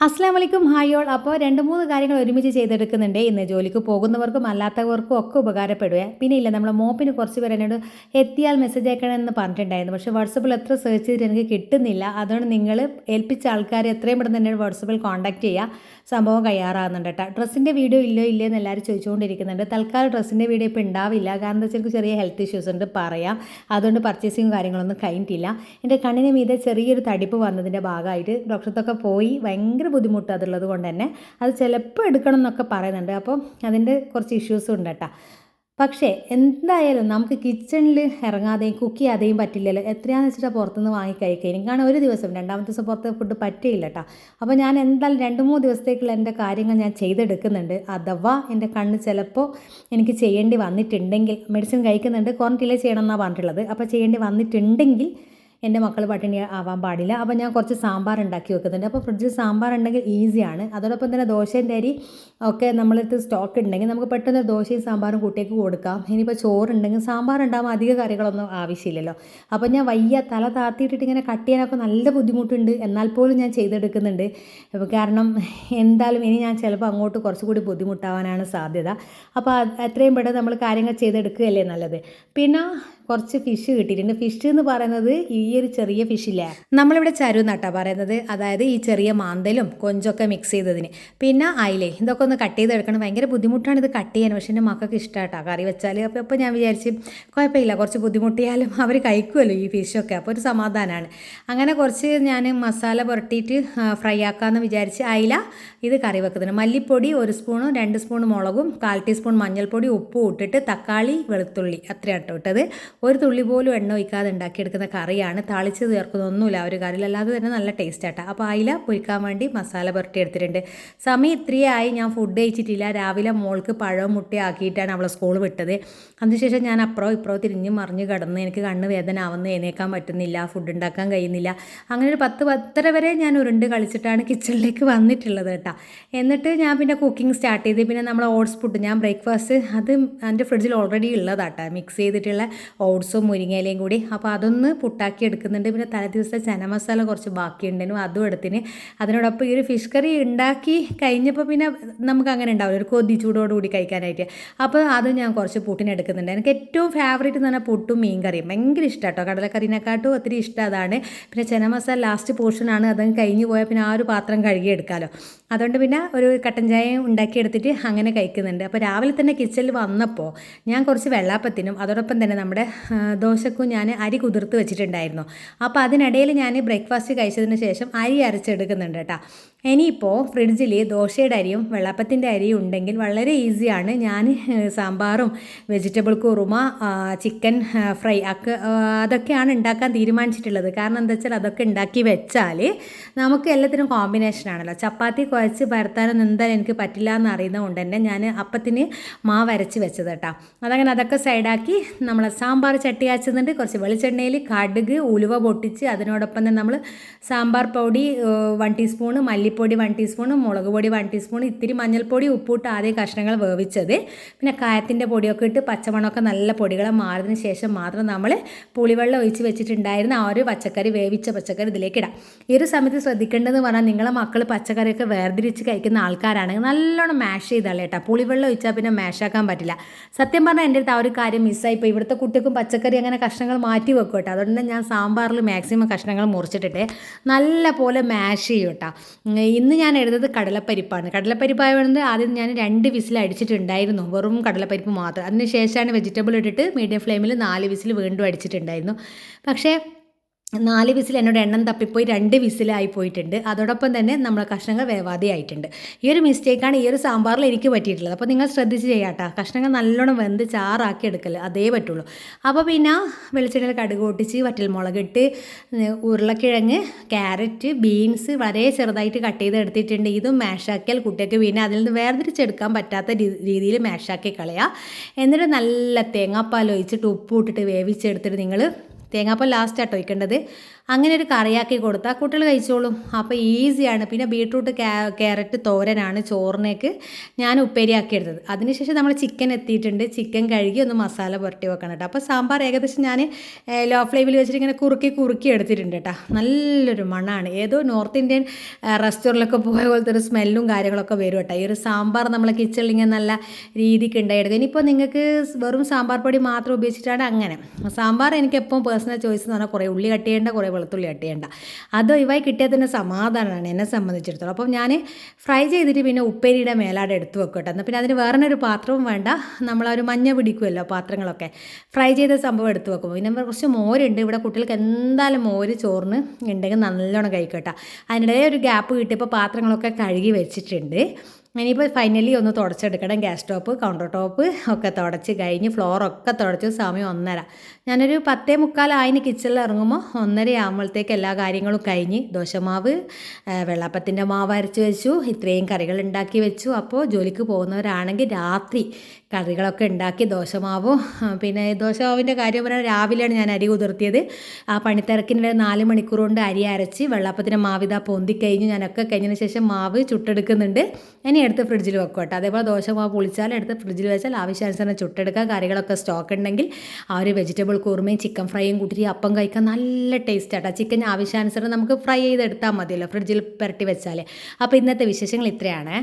അസ്സാം വലൈക്കും ഹായോൾ അപ്പോൾ രണ്ട് മൂന്ന് കാര്യങ്ങൾ ഒരുമിച്ച് ചെയ്തെടുക്കുന്നുണ്ട്. ഇന്ന് ജോലിക്ക് പോകുന്നവർക്കും അല്ലാത്തവർക്കും ഒക്കെ ഉപകാരപ്പെടുക പിന്നെ ഇല്ല നമ്മളെ മോപ്പിന് കുറച്ച് പേര് എന്നോട് എത്തിയാൽ മെസ്സേജ് അയക്കണമെന്ന് പറഞ്ഞിട്ടുണ്ടായിരുന്നു. പക്ഷേ വാട്സപ്പിൽ എത്ര സെർച്ച് ചെയ്തിട്ട് എനിക്ക് കിട്ടുന്നില്ല. അതുകൊണ്ട് നിങ്ങൾ ഏൽപ്പിച്ച ആൾക്കാർ എത്രയും പെട്ടെന്ന് എന്നോട് വാട്സപ്പിൽ കോൺടാക്ട് ചെയ്യുക. സംഭവം കയ്യാറാകുന്നുണ്ട് കേട്ടോ. ഡ്രസ്സിന്റെ വീഡിയോ ഇല്ലോ ഇല്ലേ എന്ന് എല്ലാവരും ചോദിച്ചുകൊണ്ടിരിക്കുന്നുണ്ട്. തൽക്കാലം ഡ്രസ്സിന്റെ വീഡിയോ ഇപ്പോൾ ഉണ്ടാവില്ല കാരണം എന്താ വെച്ചാൽ ചെറിയ ഹെൽത്ത് ഇഷ്യൂസ് ഉണ്ട് പറയാം. അതുകൊണ്ട് പർച്ചേസിങ് കാര്യങ്ങളൊന്നും കഴിഞ്ഞിട്ടില്ല. എന്റെ കണ്ണിന് മീതെ ചെറിയൊരു തടിപ്പ് വന്നതിന്റെ ഭാഗമായിട്ട് ഡോക്ടർത്തൊക്കെ പോയി. ഭയങ്കര ബുദ്ധിമുട്ട് അതുള്ളത് കൊണ്ട് തന്നെ അത് ചിലപ്പോൾ എടുക്കണം എന്നൊക്കെ പറയുന്നുണ്ട്. അപ്പം അതിന്റെ കുറച്ച് ഇഷ്യൂസും ഉണ്ട് കേട്ടോ. പക്ഷേ എന്തായാലും നമുക്ക് കിച്ചണിൽ ഇറങ്ങാതെയും കുക്ക് ചെയ്യാതെയും പറ്റില്ലല്ലോ. എത്രയാണെന്ന് വെച്ചിട്ടാണ് പുറത്തുനിന്ന് വാങ്ങി കഴിക്കുക? എനിക്കാണ് ഒരു ദിവസം. രണ്ടാമത്തെ ദിവസം പുറത്ത് ഫുഡ് പറ്റിയില്ല കേട്ടോ. അപ്പോൾ ഞാൻ എന്തായാലും രണ്ട് മൂന്ന് ദിവസത്തേക്കുള്ള എന്റെ കാര്യങ്ങൾ ഞാൻ ചെയ്തെടുക്കുന്നുണ്ട്. അഥവാ എന്റെ കണ്ണ് ചിലപ്പോൾ എനിക്ക് ചെയ്യേണ്ടി വന്നിട്ടുണ്ടെങ്കിൽ മെഡിസിൻ കഴിക്കുന്നുണ്ട്. ക്വാറന്റീനിൽ ചെയ്യണം എന്നാണ് പറഞ്ഞിട്ടുള്ളത്. അപ്പോൾ ചെയ്യേണ്ടി വന്നിട്ടുണ്ടെങ്കിൽ എന്റെ മക്കൾ പട്ടിണി ആവാൻ പാടില്ല. അപ്പോൾ ഞാൻ കുറച്ച് സാമ്പാർ ഉണ്ടാക്കി വെക്കുന്നുണ്ട്. അപ്പോൾ ഫ്രിഡ്ജിൽ സാമ്പാർ ഉണ്ടെങ്കിൽ ഈസിയാണ് അതോടൊപ്പം തന്നെ ദോശയും അരി ഒക്കെ നമ്മളടുത്ത് സ്റ്റോക്ക് ഉണ്ടെങ്കിൽ നമുക്ക് പെട്ടെന്ന് ദോശയും സാമ്പാറും കുട്ടിയേക്ക് കൊടുക്കാം. ഇനിയിപ്പോൾ ചോറുണ്ടെങ്കിൽ സാമ്പാർ ഉണ്ടാകുമ്പോൾ അധിക കറികളൊന്നും ആവശ്യമില്ലല്ലോ. അപ്പോൾ ഞാൻ വയ്യ തല താത്തിയിട്ടിട്ട് ഇങ്ങനെ കട്ട് ചെയ്യാനൊക്കെ നല്ല ബുദ്ധിമുട്ടുണ്ട്. എന്നാൽ പോലും ഞാൻ ചെയ്തെടുക്കുന്നുണ്ട്. കാരണം എന്തായാലും ഇനി ഞാൻ ചിലപ്പോൾ അങ്ങോട്ട് കുറച്ചുകൂടി ബുദ്ധിമുട്ടാവാനാണ് സാധ്യത. അപ്പോൾ എത്രയും പെട്ടെന്ന് നമ്മൾ കാര്യങ്ങൾ ചെയ്തെടുക്കുകയല്ലേ നല്ലത്. പിന്നെ കുറച്ച് ഫിഷ് കിട്ടിയിട്ടുണ്ട്. ഫിഷ് എന്ന് പറയുന്നത് ഈ ഒരു ചെറിയ ഫിഷില്ലേ നമ്മളിവിടെ ചരു നട്ടാ പറയുന്നത്. അതായത് ഈ ചെറിയ മാന്തലും കൊഞ്ചൊക്കെ മിക്സ് ചെയ്തതിന്. പിന്നെ അയിലേ ഇതൊക്കെ ഒന്ന് കട്ട് ചെയ്തെടുക്കണം. ഭയങ്കര ബുദ്ധിമുട്ടാണ് ഇത് കട്ട് ചെയ്യാൻ. പക്ഷേ എന്റെ മക്കൾക്ക് ഇഷ്ടമായിട്ടാണ് കറി വെച്ചാൽ അപ്പോൾ അപ്പോൾ ഞാൻ വിചാരിച്ച് കുഴപ്പമില്ല. കുറച്ച് ബുദ്ധിമുട്ടിയാലും അവർ കഴിക്കുമല്ലോ ഈ ഫിഷൊക്കെ അപ്പോൾ ഒരു സമാധാനമാണ് അങ്ങനെ കുറച്ച് ഞാൻ മസാല പുരട്ടിയിട്ട് ഫ്രൈ ആക്കാമെന്ന് വിചാരിച്ച് അയില ഇത് കറി വെക്കുന്നതിന് മല്ലിപ്പൊടി ഒരു സ്പൂണും രണ്ട് സ്പൂൺ മുളകും കാൽ ടീസ്പൂൺ മഞ്ഞൾപ്പൊടി ഉപ്പും ഇട്ടിട്ട് തക്കാളി വെളുത്തുള്ളി അത്രയാട്ടോ ഇട്ടത്. ഒരു തുള്ളി പോലും എണ്ണ ഒഴിക്കാതെ ഉണ്ടാക്കിയെടുക്കുന്ന കറിയാണ് താളിച്ച് ചേർക്കുന്നൊന്നുമില്ല ഒരു കറിയിൽ അല്ലാതെ തന്നെ നല്ല ടേസ്റ്റ് ആട്ടോ. അപ്പോൾ അയില പൊരിക്കാൻ വേണ്ടി മസാല പുരട്ടി എടുത്തിട്ടുണ്ട്. സമയം ഇത്രയായി. ഞാൻ ഫുഡ് കഴിച്ചിട്ടില്ല. രാവിലെ മോൾക്ക് പഴം മുട്ടി ആക്കിയിട്ടാണ് അവളെ സ്കൂൾ വിട്ടത്. അതിനുശേഷം ഞാൻ അപ്പുറം ഇപ്പുറം തിരിഞ്ഞ് മറിഞ്ഞ് കിടന്ന് എനിക്ക് കണ്ണ് വേദന ആവുന്ന എഴുന്നേക്കാൻ പറ്റുന്നില്ല. ഫുഡ് ഉണ്ടാക്കാൻ കഴിയുന്നില്ല. അങ്ങനെ ഒരു പത്ത് പത്തര വരെ ഞാൻ ഉരുണ്ട് കളിച്ചിട്ടാണ് കിച്ചണിലേക്ക് വന്നിട്ടുള്ളത് കേട്ടോ. എന്നിട്ട് ഞാൻ പിന്നെ കുക്കിംഗ് സ്റ്റാർട്ട് ചെയ്ത് പിന്നെ നമ്മൾ ഓട്സ് ഫുഡ് ഞാൻ ബ്രേക്ക്ഫാസ്റ്റ് അത് എന്റെ ഫ്രിഡ്ജിൽ ഓൾറെഡി ഉള്ളതാട്ടോ. മിക്സ് ചെയ്തിട്ടുള്ള ഓട്സും മുരിങ്ങയിലയും കൂടി. അപ്പോൾ അതൊന്ന് പുട്ടാക്കി എടുക്കുന്നുണ്ട്. പിന്നെ തലേ ദിവസത്തെ ചന മസാല കുറച്ച് ബാക്കിയുണ്ടായിരുന്നു അതും എടുത്തിന്. അതിനോടൊപ്പം ഈ ഒരു ഫിഷ് കറി ഉണ്ടാക്കി കഴിഞ്ഞപ്പോൾ പിന്നെ നമുക്ക് അങ്ങനെ ഉണ്ടാവില്ല. ഒരു കൊതി ചൂടോടുകൂടി കഴിക്കാനായിട്ട്. അപ്പോൾ അത് ഞാൻ കുറച്ച് പുട്ടിന് എടുക്കുന്നുണ്ട്. എനിക്ക് ഏറ്റവും ഫേവറേറ്റ് എന്ന് പറഞ്ഞാൽ പുട്ടും മീൻ കറിയും. ഭയങ്കര ഇഷ്ടം കേട്ടോ. കടലക്കറിനെക്കാട്ടും ഒത്തിരി ഇഷ്ടം അതാണ്. പിന്നെ ചന മസാല ലാസ്റ്റ് പോർഷനാണ് അതങ്ങ് കഴിഞ്ഞ് പോയാൽ പിന്നെ ആ ഒരു പാത്രം കഴുകി എടുക്കാമല്ലോ അതുകൊണ്ട് പിന്നെ ഒരു കട്ടൻ ചായ ഉണ്ടാക്കിയെടുത്തിട്ട് അങ്ങനെ കഴിക്കുന്നുണ്ട്. അപ്പോൾ രാവിലെ തന്നെ കിച്ചണിൽ വന്നപ്പോൾ ഞാൻ കുറച്ച് വെള്ളാപ്പത്തിനും അതോടൊപ്പം തന്നെ നമ്മുടെ ദോശക്കും ഞാൻ അരി കുതിർത്ത് വെച്ചിട്ടുണ്ടായിരുന്നു. അപ്പോൾ അതിനിടയിൽ ഞാൻ ബ്രേക്ക്ഫാസ്റ്റ് കഴിച്ചതിന് ശേഷം അരി അരച്ചെടുക്കുന്നുണ്ട് കേട്ടോ. ഇനിയിപ്പോൾ ഫ്രിഡ്ജിൽ ദോശയുടെ അരിയും വെള്ളപ്പത്തിന്റെ അരിയും ഉണ്ടെങ്കിൽ വളരെ ഈസിയാണ്. ഞാൻ സാമ്പാറും വെജിറ്റബിൾ കുറുമ ചിക്കൻ ഫ്രൈ ഒക്കെ അതൊക്കെയാണ് ഉണ്ടാക്കാൻ തീരുമാനിച്ചിട്ടുള്ളത്. കാരണം എന്താ വെച്ചാൽ അതൊക്കെ ഉണ്ടാക്കി വെച്ചാൽ നമുക്ക് എല്ലാത്തിനും കോമ്പിനേഷനാണല്ലോ ചപ്പാത്തി കുഴച്ച് പരത്താനൊന്നും എന്തായാലും എനിക്ക് പറ്റില്ല എന്ന് അറിയുന്നത് കൊണ്ട് തന്നെ ഞാൻ അപ്പത്തിന് മാവ് അരച്ച് വെച്ചത് കേട്ടോ. അതങ്ങനെ അതൊക്കെ സൈഡാക്കി നമ്മൾ സാമ്പാർ ചട്ടി കാച്ചുന്നുണ്ട് കുറച്ച് വെളിച്ചെണ്ണയിൽ കടുക് ഉലുവ പൊട്ടിച്ച് അതിനോടൊപ്പം തന്നെ നമ്മൾ സാമ്പാർ പൊടി വൺ ടീസ്പൂൺ മല്ലിപ്പൊടി വൺ ടീസ്പൂൺ മുളക് പൊടി വൺ ടീസ്പൂൺ ഇത്തിരി മഞ്ഞൾപ്പൊടി ഉപ്പിട്ട് ആദ്യം കഷ്ണങ്ങൾ വേവിച്ചത്. പിന്നെ കായത്തിന്റെ പൊടിയൊക്കെ ഇട്ട് പച്ചമണമൊക്കെ നല്ല പൊടികളെ മാറിയതിന് ശേഷം മാത്രം നമ്മൾ പുളിവെള്ളം ഒഴിച്ച് വെച്ചിട്ടുണ്ടായിരുന്ന ആ ഒരു പച്ചക്കറി വേവിച്ച പച്ചക്കറി ഇതിലേക്ക് ഇടാം. ഈ ഒരു സമയത്ത് ശ്രദ്ധിക്കേണ്ടതെന്ന് പറഞ്ഞാൽ നിങ്ങളെ മക്കൾ പച്ചക്കറിയൊക്കെ വേർതിരിച്ച് കഴിക്കുന്ന ആൾക്കാരാണെങ്കിൽ നല്ലോണം മാഷ് ചെയ്താലേ കേട്ടോ. പുളിവെള്ളം ഒഴിച്ചാൽ പിന്നെ മാഷാക്കാൻ പറ്റില്ല. സത്യം പറഞ്ഞാൽ എന്റെ അടുത്ത് ആ ഒരു കാര്യം മിസ്സായി ഇപ്പോൾ ഇവിടുത്തെ കുട്ടികൾക്കും പച്ചക്കറി അങ്ങനെ കഷ്ണങ്ങൾ മാറ്റി വെക്കും കേട്ടോ. അതുകൊണ്ട് ഞാൻ സാമ്പാറിൽ മാക്സിമം കഷ്ണങ്ങൾ മുറിച്ചിട്ടിട്ട് നല്ല പോലെ മാഷ് ചെയ്യും കേട്ടോ. ഇന്ന് ഞാൻ എഴുതുന്നത് കടലപ്പരിപ്പാണ്. കടലപ്പരിപ്പായതുകൊണ്ട് ആദ്യം ഞാൻ രണ്ട് വിസിൽ അടിച്ചിട്ടുണ്ടായിരുന്നു. വെറും കടലപ്പരിപ്പ് മാത്രം. അതിന് ശേഷമാണ് വെജിറ്റബിൾ ഇട്ടിട്ട് മീഡിയം ഫ്ലെയിമിൽ നാല് വിസിൽ വീണ്ടും അടിച്ചിട്ടുണ്ടായിരുന്നു. പക്ഷേ നാല് വിസിൽ എന്നോട് എണ്ണം തപ്പിപ്പോയി രണ്ട് വിസിലായി പോയിട്ടുണ്ട്. അതോടൊപ്പം തന്നെ നമ്മളെ കഷ്ണങ്ങൾ വേവാതെ ആയിട്ടുണ്ട് ഈ ഒരു മിസ്റ്റേക്കാണ് ഈ ഒരു സാമ്പാറിൽ എനിക്ക് പറ്റിയിട്ടുള്ളത്. അപ്പോൾ നിങ്ങൾ ശ്രദ്ധിച്ച് ചെയ്യാട്ടോ. കഷ്ണങ്ങൾ നല്ലോണം വെന്ത് ചാറാക്കി എടുക്കൽ അതേ പറ്റുള്ളൂ. അപ്പോൾ പിന്നെ വെളിച്ചെണ്ണയിൽ കടുക് പൊട്ടിച്ച് വറ്റൽമുളകിട്ട് ഉരുളക്കിഴങ്ങ് ക്യാരറ്റ് ബീൻസ് വളരെ ചെറുതായിട്ട് കട്ട് ചെയ്ത് എടുത്തിട്ടുണ്ട് ഇതും മാഷാക്കിയാൽ കുട്ടിയൊക്കെ പിന്നെ അതിൽ നിന്ന് വേർതിരിച്ചെടുക്കാൻ പറ്റാത്ത രീതിയിൽ മാഷാക്കി കളയുക എന്നിട്ട് നല്ല തേങ്ങാപ്പാൽ ഒഴിച്ചിട്ട് ഉപ്പ് ഇട്ടിട്ട് വേവിച്ചെടുത്തിട്ട് നിങ്ങൾ തേങ്ങാപ്പാൽ ലാസ്റ്റ് ആട്ടോ ഒഴിക്കേണ്ടത് അങ്ങനെ ഒരു കറിയാക്കി കൊടുത്താൽ കുട്ടികൾ കഴിച്ചോളും. അപ്പോൾ ഈസിയാണ്. പിന്നെ ബീട്രൂട്ട് ക്യാരറ്റ് തോരനാണ് ചോറിനേക്ക് ഞാൻ ഉപ്പേരിയാക്കി എടുത്തത്. അതിനുശേഷം നമ്മൾ ചിക്കൻ എത്തിയിട്ടുണ്ട്. ചിക്കൻ കഴുകി ഒന്ന് മസാല പുരട്ടി വെക്കണം കേട്ടോ. അപ്പോൾ സാമ്പാർ ഏകദേശം ഞാൻ ലോ ഫ്ലേമിൽ വെച്ചിട്ട് ഇങ്ങനെ കുറുക്കി കുറുക്കി എടുത്തിട്ടുണ്ട് കേട്ടോ. നല്ലൊരു മണമാണ് ഏതോ നോർത്ത് ഇന്ത്യൻ റെസ്റ്റോറന്റിലൊക്കെ പോയ പോലത്തെ ഒരു സ്മെല്ലും കാര്യങ്ങളൊക്കെ വരും കേട്ടോ. ഈ ഒരു സാമ്പാർ നമ്മളെ കിച്ചണിൽ ഇങ്ങനെ നല്ല രീതിക്ക് ഉണ്ടായിരുന്നു ഇനിയിപ്പോൾ നിങ്ങൾക്ക് വെറും സാമ്പാർ പൊടി മാത്രം ഉപയോഗിച്ചിട്ടാണ് അങ്ങനെ. സാമ്പാർ എനിക്ക് എപ്പം പേഴ്സണൽ ചോയ്സ് എന്ന് പറഞ്ഞാൽ കുറേ ഉള്ളി കട്ട് ചെയ്യേണ്ട കുറേ വെളുത്തുള്ളി കട്ട് ചെയ്യേണ്ട അത് ഒഴിവായി കിട്ടിയാൽ തന്നെ സമാധാനമാണ് എന്നെ സംബന്ധിച്ചിടത്തോളം. അപ്പം ഞാൻ ഫ്രൈ ചെയ്തിട്ട് പിന്നെ ഉപ്പേരിയുടെ മേലാടെ എടുത്ത് വെക്കും കേട്ടോ. എന്നാൽ പിന്നെ അതിന് വേറെ ഒരു പാത്രവും വേണ്ട. നമ്മളൊരു മഞ്ഞ പിടിക്കുമല്ലോ പാത്രങ്ങളൊക്കെ. ഫ്രൈ ചെയ്ത സംഭവം എടുത്ത് വെക്കും. പിന്നെ കുറച്ച് മോരുണ്ട്. ഇവിടെ കുട്ടികൾക്ക് എന്തായാലും മോര് ചോറിന് ഉണ്ടെങ്കിൽ നല്ലോണം കഴിക്കട്ടോ അതിനിടയിൽ ഒരു ഗ്യാപ്പ് കിട്ടിയപ്പോൾ പാത്രങ്ങളൊക്കെ കഴുകി വെച്ചിട്ടുണ്ട്. ഇനിയിപ്പോൾ ഫൈനലി ഒന്ന് തുടച്ചെടുക്കണം. ഗ്യാസ് ടോപ്പ് കൗണ്ടർ ടോപ്പ് ഒക്കെ തുടച്ച് കഴിഞ്ഞ് ഫ്ലോറൊക്കെ തുടച്ച്. സമയം ഒന്നര. ഞാനൊരു പത്തേ മുക്കാലായിന് കിച്ചണിൽ ഇറങ്ങുമ്പോൾ ഒന്നര ആകുമ്പോഴത്തേക്ക് എല്ലാ കാര്യങ്ങളും കഴിഞ്ഞ് ദോശമാവ് വെള്ളപ്പത്തിന്റെ മാവ് അരച്ച് വെച്ചു. ഇത്രയും കറികൾ ഉണ്ടാക്കി വെച്ചു. അപ്പോൾ ജോലിക്ക് പോകുന്നവരാണെങ്കിൽ രാത്രി കറികളൊക്കെ ഉണ്ടാക്കി ദോശമാവും. പിന്നെ ദോശമാവിന്റെ കാര്യം പറഞ്ഞാൽ രാവിലെയാണ് ഞാൻ അരി കുതിർത്തിയത്. ആ പണിത്തിരക്കിനിടെ നാല് മണിക്കൂർ കൊണ്ട് അരി അരച്ച് വെള്ളപ്പത്തിന്റെ മാവിതാ പൊന്തിക്കഴിഞ്ഞ് ഞാനൊക്കെ കഴിഞ്ഞതിന് ശേഷം മാവ് ചുട്ടെടുക്കുന്നുണ്ട്. ഇനി എടുത്ത് ഫ്രിഡ്ജിൽ വെക്കും കേട്ടോ അതേപോലെ ദോശമാവ് പൊളിച്ചാൽ എടുത്ത് ഫ്രിഡ്ജിൽ വെച്ചാൽ ആവശ്യാനുസരണം ചുട്ടെടുക്കുക കറികളൊക്കെ സ്റ്റോക്ക് ഉണ്ടെങ്കിൽ ആ ഒരു വെജിറ്റബിൾ കുറുമയും ചിക്കൻ ഫ്രൈയും കൂട്ടി അപ്പം കഴിക്കാൻ നല്ല ടേസ്റ്റ് ആട്ടോ ചിക്കൻ ആവശ്യാനുസരണം നമുക്ക് ഫ്രൈ ചെയ്തെടുത്താൽ മതിയല്ലോ. ഫ്രിഡ്ജിൽ പുരട്ടി വെച്ചാൽ. അപ്പോൾ ഇന്നത്തെ വിശേഷങ്ങൾ ഇത്രയാണ്.